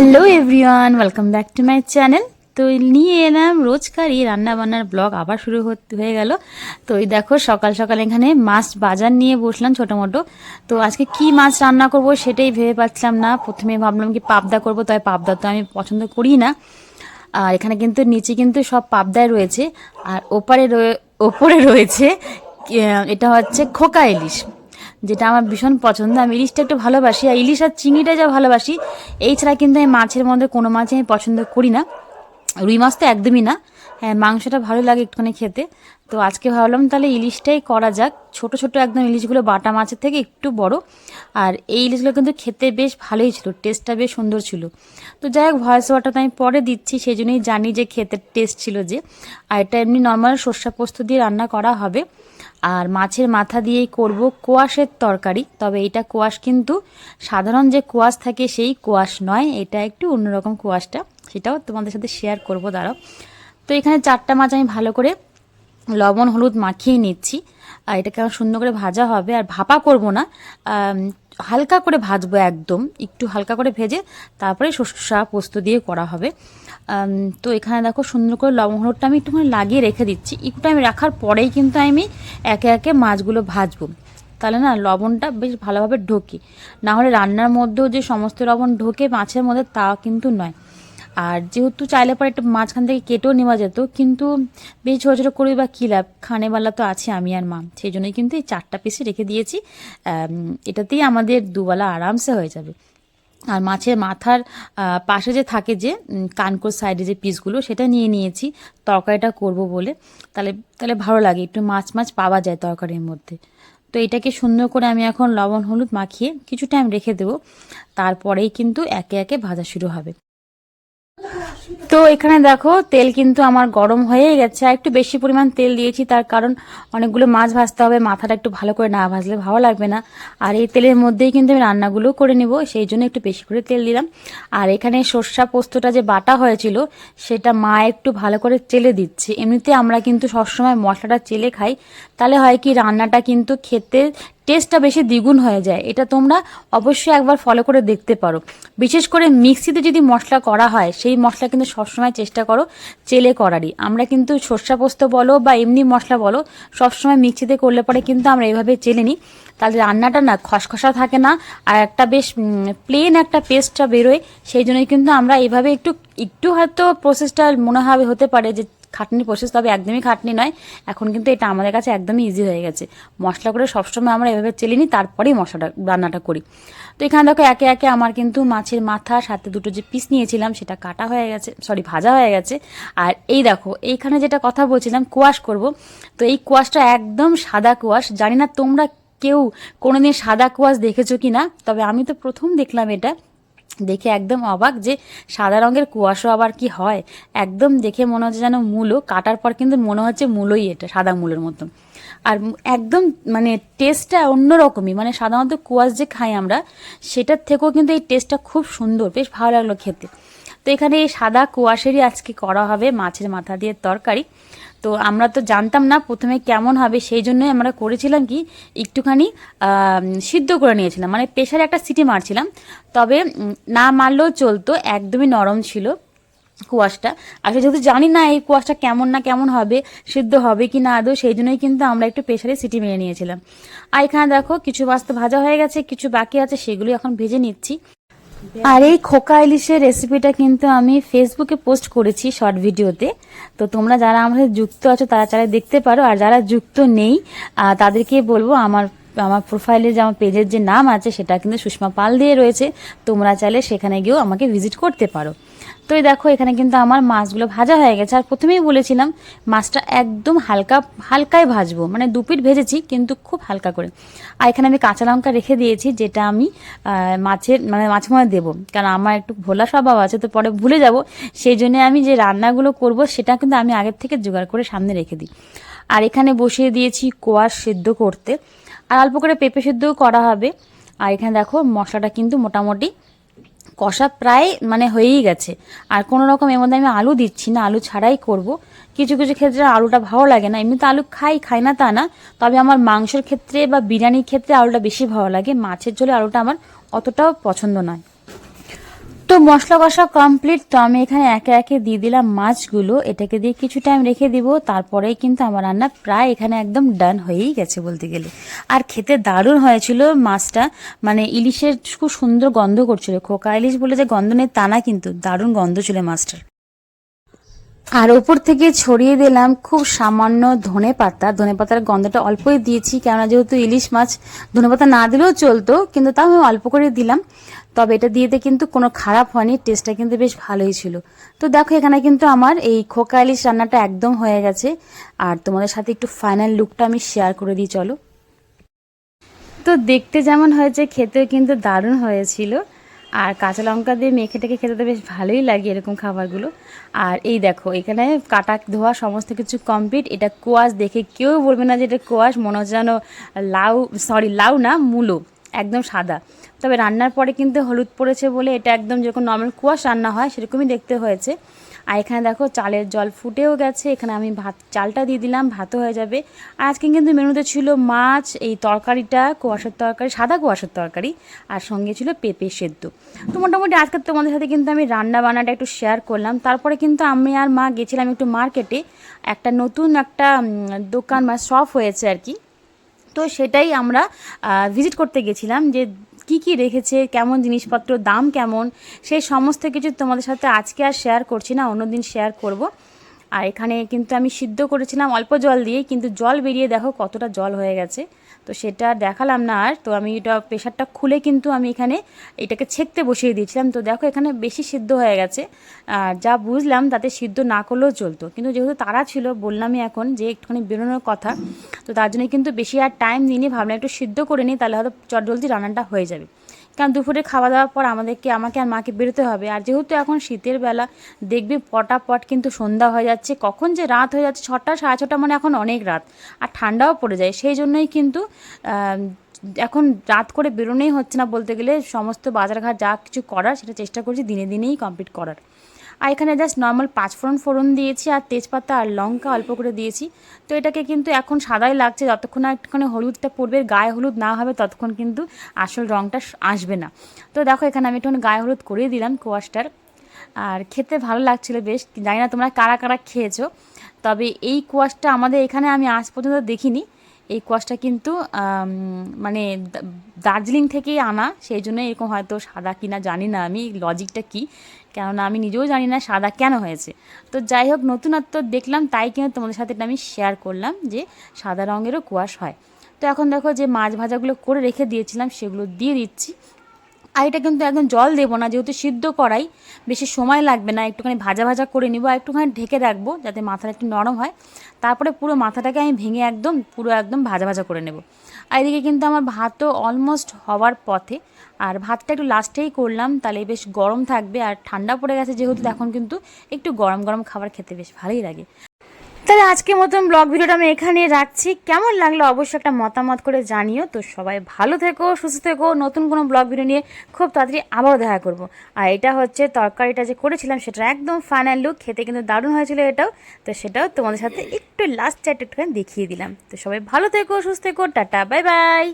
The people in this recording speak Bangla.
Hello everyone welcome back to my channel তো নিয়ে এলাম রোজকারই রান্না বান্নার ব্লগ আবার শুরু হয়ে গেল। তো এই দেখো, সকাল সকাল এখানে মাছ বাজার নিয়ে বসলাম ছোটো মোটো তো আজকে কি মাছ রান্না করব সেটাই ভেবে পাচ্ছিলাম না। প্রথমে ভাবলাম কি পাবদা করব, তাই পাবদা তো আমি পছন্দ করি না। আর এখানে কিন্তু নিচে কিন্তু সব পাবদায় রয়েছে। আর ওপারে রয়ে- ওপরে রয়েছে এটা হচ্ছে খোকা ইলিশ। যেটা আমার ভীষণ পছন্দ। আমি ইলিশটা একটু ভালোবাসি, আর ইলিশ আর চিংড়িটা যা ভালোবাসি, এই ছাড়া কিন্তু আমি মাছের মধ্যে কোনো মাছই আমি পছন্দ করি না। রুই মাছ তো একদমই না। হ্যাঁ মাংসটা ভালো লাগে একটুখানি খেতে। তো আজকে ভাবলাম তাহলে ইলিশটাই করা যাক। ছোট ছোট একদম ইলিশগুলো বাটা মাছের থেকে একটু বড়। আর এই ইলিশগুলো কিন্তু খেতে বেশ ভালোই ছিল, টেস্টটা বেশ সুন্দর ছিল। তো যাই হোক, ভয়েস ওয়াটার তো আমি পরে দিচ্ছি সেই জন্যই জানি যে খেতে টেস্ট ছিল যে। আর এটা এমনি নর্মাল সর্ষা পোস্ত দিয়ে রান্না করা হবে। আর মাছের মাথা দিয়েই করব কোয়াশের তরকারি। তবে এটা কোয়াশ কিন্তু সাধারণ যে কোয়াশ থাকে সেই কোয়াশ নয়, এটা একটু অন্যরকম কোয়াশটা। সেটাও তোমাদের সাথে শেয়ার করব, দাঁড়াও। তো এখানে চারটা মাছ আমি ভালো করে লবণ, হলুদ মাখিয়ে নিচ্ছি। আর এটাকে আমার সুন্দর করে ভাজা হবে। আর ভাপা করব না হালকা করে ভাজবো একদম। একটু হালকা করে ভেজে তারপরে শসা পোস্ত দিয়ে করা হবে। তো এখানে দেখো সুন্দর করে লবণ, হলুদটা আমি একটুখানি লাগিয়ে রেখে দিচ্ছি। একটু আমি রাখার পরেই কিন্তু আমি একে একে মাছগুলো ভাজবো। তাহলে না, লবণটা বেশ ভালোভাবে ঢোকে। না হলে রান্নার মধ্যেও যে সমস্ত লবণ ঢোকে মাছের মধ্যে তা কিন্তু নয়। আর যেহেতু চাইলে পরে একটু মাঝখান থেকে কেটেও নেওয়া যেত, কিন্তু বেশ ছোটো ছোটো করে বা কী লাভ? খানেওয়ালা তো আছে আমি আর মা। সেই জন্যই কিন্তু এই চারটা পিসই রেখে দিয়েছি। এটাতেই আমাদের দুবেলা আরামসে হয়ে যাবে। আর মাছের মাথার পাশে যে থাকে যে কানকোর সাইডে যে পিসগুলো, সেটা নিয়ে নিয়েছি। তরকারিটা করব বলে। তাহলে তাহলে ভালো লাগে, একটু মাছ মাছ পাওয়া যায় তরকারির মধ্যে। তো এটাকে সুন্দর করে আমি এখন লবণ, হলুদ মাখিয়ে কিছু টাইম রেখে দেবো। তারপরেই কিন্তু একে একে ভাজা শুরু হবে। তো এখানে দেখো, তেল কিন্তু আমার গরম হয়ে গেছে। আর একটু বেশি পরিমাণ তেল দিয়েছি, তার কারণ অনেকগুলো মাছ ভাজতে হবে, মাথাটা একটু ভালো করে না ভাজলে ভালো লাগবে না। আর এই তেলের মধ্যেই কিন্তু আমি রান্নাগুলো করে নেব, সেই জন্য একটু বেশি করে তেল দিলাম। আর এখানে সর্ষা পোস্তটা যে বাটা হয়েছিল, সেটা মা একটু ভালো করে চেলে দিচ্ছে। এমনিতে আমরা কিন্তু সবসময় মশলাটা চেলে খাই তাহলে হয় কি রান্নাটা কিন্তু খেতে টেস্টটা বেশি দ্বিগুণ হয়ে যায়। এটা তোমরা অবশ্যই একবার ফলো করে দেখতে পারো। বিশেষ করে মিক্সিতে যদি মশলা করা হয়, সেই মশলা কিন্তু সবসময় চেষ্টা করো চেলে করারই। আমরা কিন্তু সর্ষা পোস্ত বলো বা এমনি মশলা বলো, সবসময় মিক্সিতে করলে পরে কিন্তু আমরা এভাবে চেলে নিই। তাহলে রান্নাটা না খসখসা থাকে না, আর একটা বেশ প্লেন একটা পেস্টটা বেরোয়। সেই জন্যই কিন্তু আমরা এইভাবে একটু একটু হয়তো প্রসেসটা মনে হবে, হতে পারে যে খাটনি প্রসেস, তবে একদমই খাটনি নয়। এখন কিন্তু এটা আমাদের কাছে একদমই ইজি হয়ে গেছে। মশলা করে সবসময় আমরা এভাবে চেলে নিই, তারপরেই মশলাটা, রান্নাটা করি। তো এখানে দেখো, একে একে আমার কিন্তু মাছের মাথা, সাথে দুটো যে পিস নিয়েছিলাম, সেটা কাটা হয়ে গেছে সরি ভাজা হয়ে গেছে। আর এই দেখো, এইখানে যেটা কথা বলছিলাম, কোয়াশ করব। তো এই কোয়াশটা একদম সাদা কোয়াশ। জানি না তোমরা কেউ কোনোদিন সাদা কোয়াশ দেখেছ কি না তবে আমি তো প্রথম দেখলাম এটা। দেখে একদম অবাক যে সাদা রঙের কুয়াশা আবার কি হয়। একদম দেখে মনে হচ্ছে যেন মূলো, কাটার পর কিন্তু মনে হচ্ছে মূলোই এটা, সাদা মূলের মতো। আর একদম মানে টেস্টটা অন্যরকমই মানে সাধারণত কুয়াশ যে খাই আমরা, সেটার থেকেও কিন্তু এই টেস্টটা খুব সুন্দর, বেশ ভালো লাগল খেতে। তো এখানে এই সাদা কুয়াশেরই আজকে করা হবে মাছের মাথা দিয়ে তরকারি। তো আমরা তো জানতাম না প্রথমে কেমন হবে, সেই জন্যই আমরা করেছিলাম কি, একটুখানি সিদ্ধ করে নিয়েছিলাম। মানে প্রেশারে একটা সিটি মারছিলাম। তবে না মারলেও চলতো, একদমই নরম ছিল কুয়াশটা। আসলে যেহেতু জানি না এই কুয়াশটা কেমন না কেমন হবে, সিদ্ধ হবে কি না আদৌ, সেই জন্যই কিন্তু আমরা একটু প্রেশারে সিটি মেরে নিয়েছিলাম। আর এখানে দেখো, কিছু মাছ ভাজা হয়ে গেছে, কিছু বাকি আছে সেগুলো এখন ভেজে নিচ্ছি। আর এই খোকা ইলিশের রেসিপিটা কিন্তু আমি ফেসবুকে পোস্ট করেছি শর্ট ভিডিওতে তো তোমরা যারা আমার সাথে যুক্ত আছো, তারা চারা দেখতে পারো। আর যারা যুক্ত নেই তাদেরকে বলব, আমার আমার প্রোফাইলে যে আমার পেজের যে নাম আছে, সেটা কিন্তু সুষমা পাল দিয়ে রয়েছে। তোমরা চাইলে সেখানে গিয়েও আমাকে ভিজিট করতে পারো। তো এই দেখো, এখানে কিন্তু আমার মাছগুলো ভাজা হয়ে গেছে। আর প্রথমেই বলেছিলাম, মাছটা একদম হালকা হালকায় ভাজবো। মানে দুপিট ভেজেছি, কিন্তু খুব হালকা করে। আর এখানে আমি কাঁচা লঙ্কা রেখে দিয়েছি, যেটা আমি মাছের মানে মাছের মধ্যে দেবো। কারণ আমার একটু ভোলা স্বভাব আছে, তো পরে ভুলে যাব। সেই জন্য আমি যে রান্নাগুলো করব, সেটা কিন্তু আমি আগের থেকে জোগাড় করে সামনে রেখে দিই। আর এখানে বসিয়ে দিয়েছি কোয়াশ সেদ্ধ করতে। আর অল্প করে পেঁপে সেদ্ধও করা হবে। আর এখানে দেখো, মশলাটা কিন্তু মোটামুটি কষা প্রায় মানে হয়েই গেছে। আর কোনো রকম এর মধ্যে আমি আলু দিচ্ছি না, আলু ছাড়াই করব। কিছু কিছু ক্ষেত্রে আলুটা ভালো লাগে না। এমনিতে আলু খাই খাই না তা না। তবে আমার মাংসের ক্ষেত্রে বা বিরিয়ানির ক্ষেত্রে আলুটা বেশি ভালো লাগে। মাছের ঝোলে আলুটা আমার অতটাও পছন্দ নয়। তো মশলা কষা কমপ্লিট তো আমি এখানে একে একে দিয়ে দিলাম মাছগুলো। এটাকে দিয়ে কিছু টাইম রেখে দিব, তারপরেই কিন্তু আমার রান্না প্রায় এখানে একদম ডান হয়েই গেছে বলতে গেলে। আর খেতে দারুণ হয়েছিল মাছটা মানে ইলিশের খুব সুন্দর গন্ধ করছিল। খোকা ইলিশ বলে যে গন্ধ নেই, তা না কিন্তু, দারুণ গন্ধ ছিল মাছটার। আর ওপর থেকে ছড়িয়ে দিলাম খুব সামান্য ধনে পাতা। ধনে পাতার গন্ধটা অল্পই দিয়েছি, কেননা যেহেতু ইলিশ মাছ ধনে পাতা না দিলেও চলতো, কিন্তু তাও আমি অল্প করে দিলাম। তবে এটা দিয়েতে কিন্তু কোনো খারাপ হয়নি টেস্টটা কিন্তু বেশ ভালোই ছিল। তো দেখো, এখানে কিন্তু আমার এই খোকা ইলিশ রান্নাটা একদম হয়ে গেছে। আর তোমাদের সাথে একটু ফাইনাল লুকটা আমি শেয়ার করে দিই, চলো। তো দেখতে যেমন হয়েছে, খেতেও কিন্তু দারুণ হয়েছিল। আর কাঁচা লঙ্কা দিয়ে মেখেটাকে খেতে তো বেশ ভালোই লাগে এরকম খাবারগুলো। আর এই দেখো, এখানে কাটা ধোয়া সমস্ত কিছু কমপ্লিট এটা কোয়াশ দেখে কেউ বলবে না যে এটা কোয়াশ, মনে হচ্ছে যেন লাউ সরি লাউ না, মূলো। একদম সাদা। তবে রান্নার পরে কিন্তু হলুদ পড়েছে বলে এটা একদম যেরকম নর্মাল কুয়াশ রান্না হয় সেরকমই দেখতে হয়েছে। আর এখানে দেখো চালের জল ফুটেও গেছে, এখানে আমি ভাত, চালটা দিয়ে দিলাম, ভাতও হয়ে যাবে। আর আজকে কিন্তু মেনুতে ছিল মাছ, এই তরকারিটা, কুয়াশার তরকারি, সাদা কুয়াশার তরকারি, আর সঙ্গে ছিল পেঁপে সেদ্ধ। তো মোটামুটি আজকে তোমাদের সাথে কিন্তু আমি রান্না বান্নাটা একটু শেয়ার করলাম। তারপরে কিন্তু আমি আর মা গেছিলাম একটু মার্কেটে একটা নতুন একটা দোকান বা শপ হয়েছে আর কি। তো সেটাই আমরা ভিজিট করতে গেছিলাম যে কি কি রেখেছে, কেমন জিনিসপত্র, দাম কেমন, সেই সমস্ত কিছু তোমাদের সাথে আজকে আর শেয়ার করছি না, অন্যদিন শেয়ার করব। আর এখানে কিন্তু আমি সিদ্ধ করেছিলাম অল্প জল দিয়ে কিন্তু জল বেরিয়ে দেখো কতটা জল হয়ে গেছে। তো সেটা দেখালাম না আর। তো আমি এটা প্রেশারটা খুলে কিন্তু আমি এখানে এটাকে ছেঁকতে বসিয়ে দিয়েছিলাম। তো দেখো এখানে বেশি সিদ্ধ হয়ে গেছে। আর যা বুঝলাম তাতে সিদ্ধ না করলেও চলতো। কিন্তু যেহেতু তারা ছিল, বললামই এখন যে একটুখানি বেরোনোর কথা, তো তার জন্য কিন্তু বেশি আর টাইম নিয়ে ভাবলাম একটু সিদ্ধ করে নিই, তাহলে হয়তো চটজলদি রান্নাটা হয়ে যাবে। কারণ দুপুরে খাওয়া দাওয়ার পর আমাদেরকে, আমাকে আর মাকে বেরোতে হবে। আর যেহেতু এখন শীতের বেলা, দেখবি পটাপট কিন্তু সন্ধ্যা হয়ে যাচ্ছে। কখন যে রাত হয়ে যাচ্ছে, ছটা, সাড়ে ছটা মানে এখন অনেক রাত। আর ঠান্ডাও পড়ে যায়। সেই জন্যই কিন্তু এখন রাত করে বেরোনোই হচ্ছে না বলতে গেলে। সমস্ত বাজারঘাট যা কিছু করার, সেটা চেষ্টা করছি দিনে দিনেই কমপ্লিট করার। আর এখানে জাস্ট নর্মাল পাঁচফোড়ন ফোড়ন দিয়েছি আর তেজপাতা আর লঙ্কা অল্প করে দিয়েছি। তো এটাকে কিন্তু এখন সাদাই লাগছে, যতক্ষণ না একটুখানি হলুদটা পড়বে, গায়ে হলুদ না হবে, ততক্ষণ কিন্তু আসল রঙটা আসবে না। তো দেখো এখানে আমি একটুখানি গায়ে হলুদ করিয়ে দিলাম কোয়াশটার। আর খেতে ভালো লাগছিল বেশ, জানি না তোমরা কারা কারা খেয়েছো, তবে এই কোয়াশটা আমাদের এখানে আমি আজ পর্যন্ত দেখিনি। এই কোয়াশটা কিন্তু মানে দার্জিলিং থেকেই আনা, সেই জন্য এরকম হয়তো সাদা কিনা জানি না আমি লজিকটা কি? কেননা আমি নিজেও জানি না সাদা কেন হয়েছে। তো যাই হোক নতুনত্ব দেখলাম, তাই কিন্তু তোমাদের সাথে আমি শেয়ার করলাম যে সাদা রঙেরও কুয়াশ হয়। তো এখন দেখো যে মাছ ভাজাগুলো করে রেখে দিয়েছিলাম, সেগুলো দিয়ে দিচ্ছি। আর এটা কিন্তু একদম জল দেবো না, যেহেতু সিদ্ধ করাই, বেশি সময় লাগবে না, একটুখানি ভাজা ভাজা করে নিব, আর একটুখানি ঢেকে রাখব যাতে মাথাটা একটু নরম হয়। তারপরে পুরো মাথাটাকে আমি ভেঙে একদম, পুরো একদম ভাজা ভাজা করে নেব। আর এদিকে কিন্তু আমার ভাতও অলমোস্ট হওয়ার পথে, আর ভাতটা একটু লাস্টেই করলাম, তাহলে বেশ গরম থাকবে, আর ঠান্ডা পড়ে গেছে যেহেতু, এখন কিন্তু একটু গরম গরম খাবার খেতে বেশ ভালোই লাগে। তাহলে আজকের মতন ব্লগ ভিডিওটা আমি এখানে রাখছি। কেমন লাগল অবশ্যই একটা মতামত করে জানিও। তো সবাই ভালো থেকো, সুস্থ থেকো। নতুন কোনো ব্লগ ভিডিও নিয়ে খুব তাড়াতাড়ি আবারও দেখা করব। আর এটা হচ্ছে তরকারিটা যে করেছিলাম, সেটা একদম ফাইনাল লুক খেতে কিন্তু দারুণ হয়েছিল এটাও। তো সেটাও তোমাদের সাথে একটু লাস্ট চ্যাট একটুখানি দেখিয়ে দিলাম। তো সবাই ভালো থেকো, সুস্থ থেকো। Tata bye bye